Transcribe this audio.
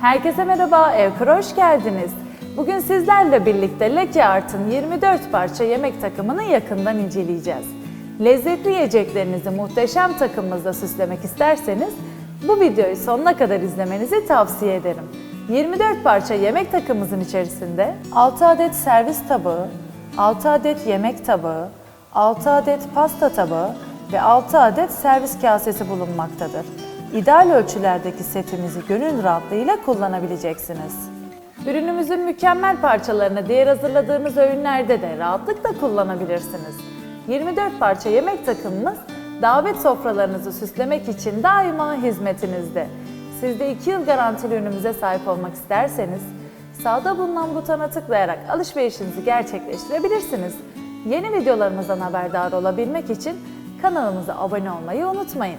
Herkese merhaba, Evkar'a hoş geldiniz. Bugün sizlerle birlikte Leke Art'ın 24 parça yemek takımını yakından inceleyeceğiz. Lezzetli yiyeceklerinizi muhteşem takımımızda süslemek isterseniz bu videoyu sonuna kadar izlemenizi tavsiye ederim. 24 parça yemek takımımızın içerisinde 6 adet servis tabağı, 6 adet yemek tabağı, 6 adet pasta tabağı ve 6 adet servis kasesi bulunmaktadır. İdeal ölçülerdeki setimizi gönül rahatlığıyla kullanabileceksiniz. Ürünümüzün mükemmel parçalarını diğer hazırladığımız öğünlerde de rahatlıkla kullanabilirsiniz. 24 parça yemek takımımız davet sofralarınızı süslemek için daima hizmetinizde. Siz de 2 yıl garantili ürünümüze sahip olmak isterseniz sağda bulunan butona tıklayarak alışverişinizi gerçekleştirebilirsiniz. Yeni videolarımızdan haberdar olabilmek için kanalımıza abone olmayı unutmayın.